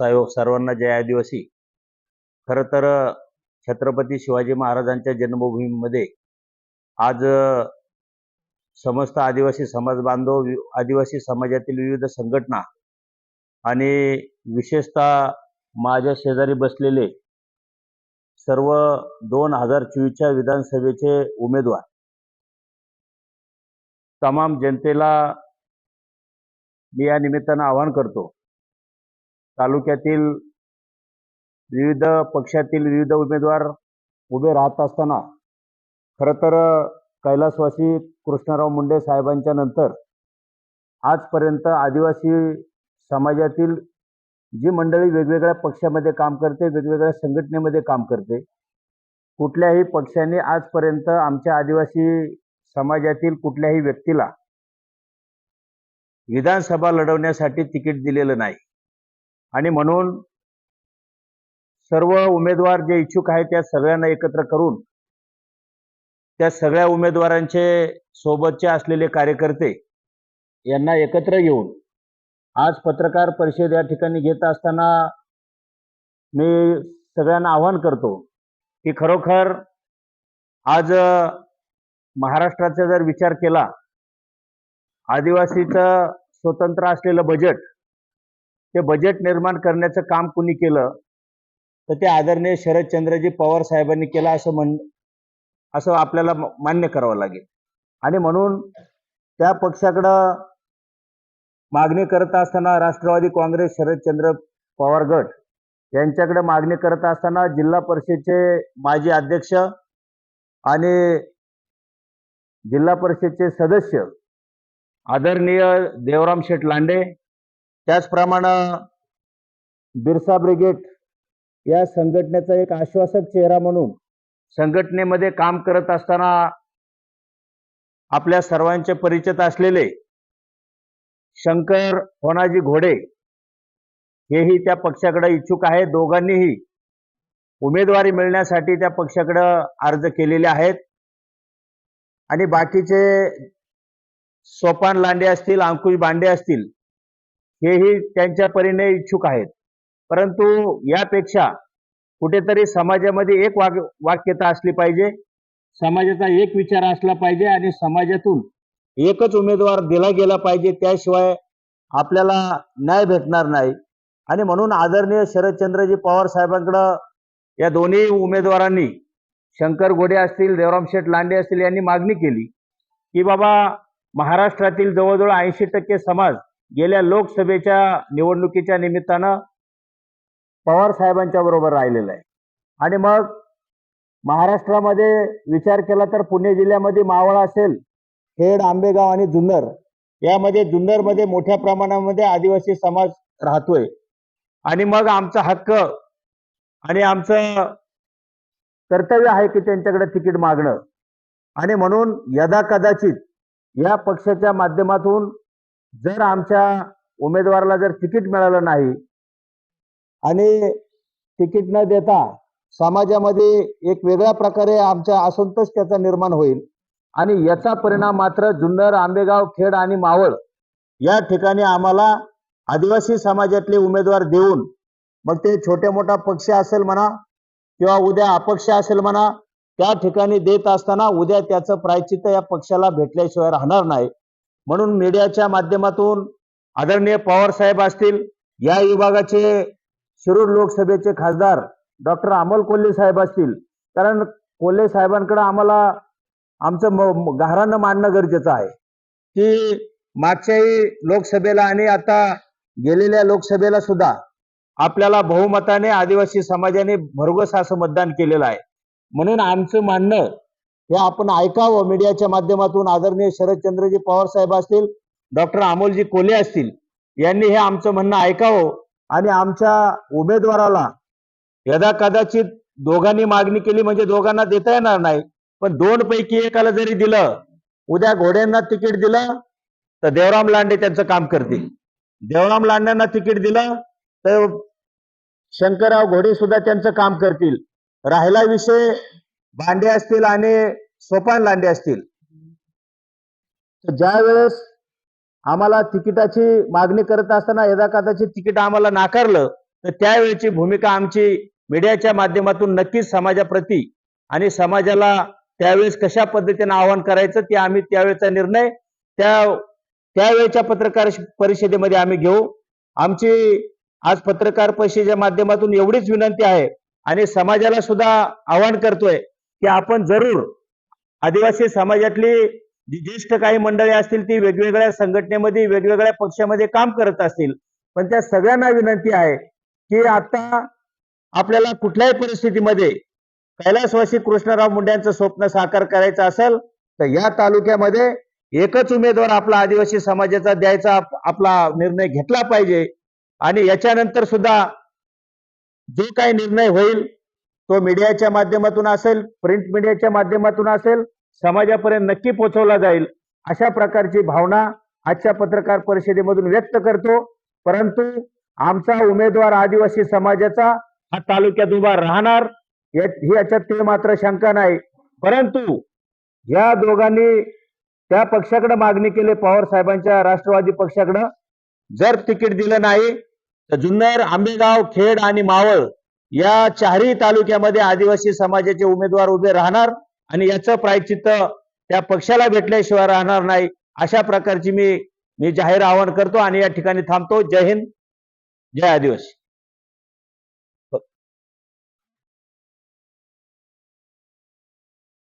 सर्वांना जय आदिवासी. खरं तर छत्रपती शिवाजी महाराजांच्या जन्मभूमीमध्ये आज समस्त आदिवासी समाज बांधव आदिवासी समाजातील विविध संघटना आणि विशेषतः माझ्या शेजारी बसलेले सर्व दोन हजार चोवीसच्या विधानसभेचे उमेदवार तमाम जनतेला मी या निमित्तानं आवाहन करतो तालुक्यातील विविध पक्षातील विविध उमेदवार उभे राहत असताना खरं तर कैलासवासी कृष्णराव मुंडे साहेबांच्या नंतर आजपर्यंत आदिवासी समाजातील जी मंडळी वेगवेगळ्या पक्षामध्ये काम करते वेगवेगळ्या संघटनेमध्ये काम करते कुठल्याही पक्षाने आजपर्यंत आमच्या आदिवासी समाजातील कुठल्याही व्यक्तीला विधानसभा लढवण्यासाठी तिकीट दिलेलं नाही. आणि म्हणून सर्व उमेदवार जे इच्छुक आहेत त्या सगळ्यांना एकत्र करून त्या सगळ्या उमेदवारांचे सोबतचे असलेले कार्यकर्ते यांना एकत्र घेऊन आज पत्रकार परिषद या ठिकाणी घेत असताना मी सगळ्यांना आवाहन करतो की खरोखर आज महाराष्ट्राचा जर विचार केला आदिवासीचं स्वतंत्र असलेलं बजेट ते बजेट निर्माण करण्याचं काम कुणी केलं? तर ते आदरणीय शरदचंद्रजी पवार साहेबांनी केलं असं म्हण असं आपल्याला मान्य करावं लागेल. आणि म्हणून त्या पक्षाकडं मागणी करत असताना राष्ट्रवादी काँग्रेस शरदचंद्र पवार गट यांच्याकडे मागणी करत असताना जिल्हा परिषदचे माजी अध्यक्ष आणि जिल्हा परिषदचे सदस्य आदरणीय देवराम शेठ लांडे त्याचप्रमाणे बिरसा ब्रिगेड या संघटनेचा एक आश्वासक चेहरा म्हणून संघटनेमध्ये काम करत असताना आपल्या सर्वांचे परिचित असलेले शंकर होनाजी घोडे हेही त्या पक्षाकडे इच्छुक आहे दोघांनीही उमेदवारी मिळण्यासाठी त्या पक्षाकडे अर्ज केलेले आहेत. आणि बाकीचे सोपान लांडे असतील अंकुश बांडे असतील हेही त्यांच्या परीने इच्छुक आहेत. परंतु यापेक्षा कुठेतरी समाजामध्ये एक वाग वाक्यता असली पाहिजे. समाजाचा एक विचार असला पाहिजे आणि समाजातून एकच उमेदवार दिला गेला पाहिजे त्याशिवाय आपल्याला न्याय भेटणार नाही. आणि म्हणून आदरणीय शरदचंद्रजी पवार साहेबांकडं या दोन्ही उमेदवारांनी शंकर घोडे असतील देवराम शेठ लांडे असतील यांनी मागणी केली की बाबा महाराष्ट्रातील जवळजवळ ऐंशी टक्के समाज गेल्या लोकसभेच्या निवडणुकीच्या निमित्तानं पवार साहेबांच्या बरोबर राहिलेलं आहे. आणि मग महाराष्ट्रामध्ये विचार केला तर पुणे जिल्ह्यामध्ये मावळा असेल खेड आंबेगाव आणि जुन्नर यामध्ये जुन्नरमध्ये मोठ्या प्रमाणामध्ये आदिवासी समाज राहतोय. आणि मग आमचा हक्क आणि आमचं कर्तव्य आहे की त्यांच्याकडे तिकीट मागणं. आणि म्हणून यदा कदाचित या पक्षाच्या माध्यमातून जर आमच्या उमेदवाराला जर तिकीट मिळालं नाही आणि तिकीट न देता समाजामध्ये एक वेगळ्या प्रकारे आमचा असंतोष त्याचा निर्माण होईल आणि याचा परिणाम मात्र जुन्नर आंबेगाव खेड आणि मावळ या ठिकाणी आम्हाला आदिवासी समाजातले उमेदवार देऊन मग ते छोटे मोठा पक्ष असेल म्हणा किंवा उद्या अपक्ष असेल म्हणा त्या ठिकाणी देत असताना उद्या त्याचं प्रायचित्त या पक्षाला भेटल्याशिवाय राहणार नाही. म्हणून मीडियाच्या माध्यमातून आदरणीय पवार साहेब असतील या विभागाचे शिरूर लोकसभेचे खासदार डॉक्टर अमोल कोल्हे साहेब असतील. कारण कोल्हे साहेबांकडे आम्हाला आमचं म- म- मांडणं गरजेचं आहे. की मागच्याही लोकसभेला आणि आता गेलेल्या लोकसभेला सुद्धा आपल्याला बहुमताने आदिवासी समाजाने भरघोस असं मतदान केलेलं आहे. म्हणून आमचं मानणं हे आपण ऐकावं. मीडियाच्या माध्यमातून आदरणीय शरदचंद्रजी पवार साहेब असतील डॉक्टर अमोलजी कोले असतील यांनी हे आमचं म्हणणं ऐकावं. आणि आमच्या उमेदवाराला यदा कदाचित दोघांनी मागणी केली म्हणजे दोघांना देता येणार नाही पण दोन पैकी एकाला जरी दिलं उद्या घोड्यांना तिकीट दिलं तर देवराम लांडे त्यांचं काम करतील. देवराम लांड्यांना तिकीट दिलं तर शंकरराव घोडे सुद्धा त्यांचं काम करतील. राहिला विषय भांडे असतील आणि सोपान लांडे असतील. तर ज्या वेळेस आम्हाला तिकिटाची मागणी करत असताना यदा कदाचित तिकीट आम्हाला नाकारलं तर त्यावेळेची भूमिका आमची मीडियाच्या माध्यमातून नक्कीच समाजाप्रती आणि समाजाला त्यावेळेस कशा पद्धतीने आवाहन करायचं ते आम्ही त्यावेळेचा निर्णय त्या त्यावेळेच्या पत्रकार परिषदेमध्ये आम्ही घेऊ. आमची आज पत्रकार परिषदेच्या माध्यमातून एवढीच विनंती आहे आणि समाजाला सुद्धा आवाहन करतोय की आपण जरूर आदिवासी समाजातली जी ज्येष्ठ काही मंडळी असतील ती वेगवेगळ्या संघटनेमध्ये वेगवेगळ्या पक्षामध्ये काम करत असतील. पण त्या सगळ्यांना विनंती आहे की आता आपल्याला कुठल्याही परिस्थितीमध्ये कैलासवासी कृष्णराव मुंड्यांचं स्वप्न साकार करायचं असेल तर या तालुक्यामध्ये एकच उमेदवार आपला आदिवासी समाजाचा द्यायचा आपला निर्णय घेतला पाहिजे. आणि याच्यानंतर सुद्धा जो काही निर्णय होईल तो मीडियाच्या माध्यमातून असेल प्रिंट मीडियाच्या माध्यमातून असेल समाजापर्यंत नक्की पोहोचवला जाईल अशा प्रकारची भावना आजच्या पत्रकार परिषदेमधून व्यक्त करतो. परंतु आमचा उमेदवार आदिवासी समाजाचा हा तालुक्यात उभा राहणार ही याच्यात ते मात्र शंका नाही. परंतु या दोघांनी त्या पक्षाकडे मागणी केली पवार साहेबांच्या राष्ट्रवादी पक्षाकडे. जर तिकीट दिलं नाही तर जुन्नर आंबेगाव खेड आणि मावळ या चारही तालुक्यामध्ये आदिवासी समाजाचे उमेदवार उभे राहणार आणि याचं प्रायचित्त त्या पक्षाला भेटल्याशिवाय राहणार नाही अशा प्रकारची मी मी जाहीर आवाहन करतो आणि या ठिकाणी थांबतो. जय हिंद. जय आदिवासी.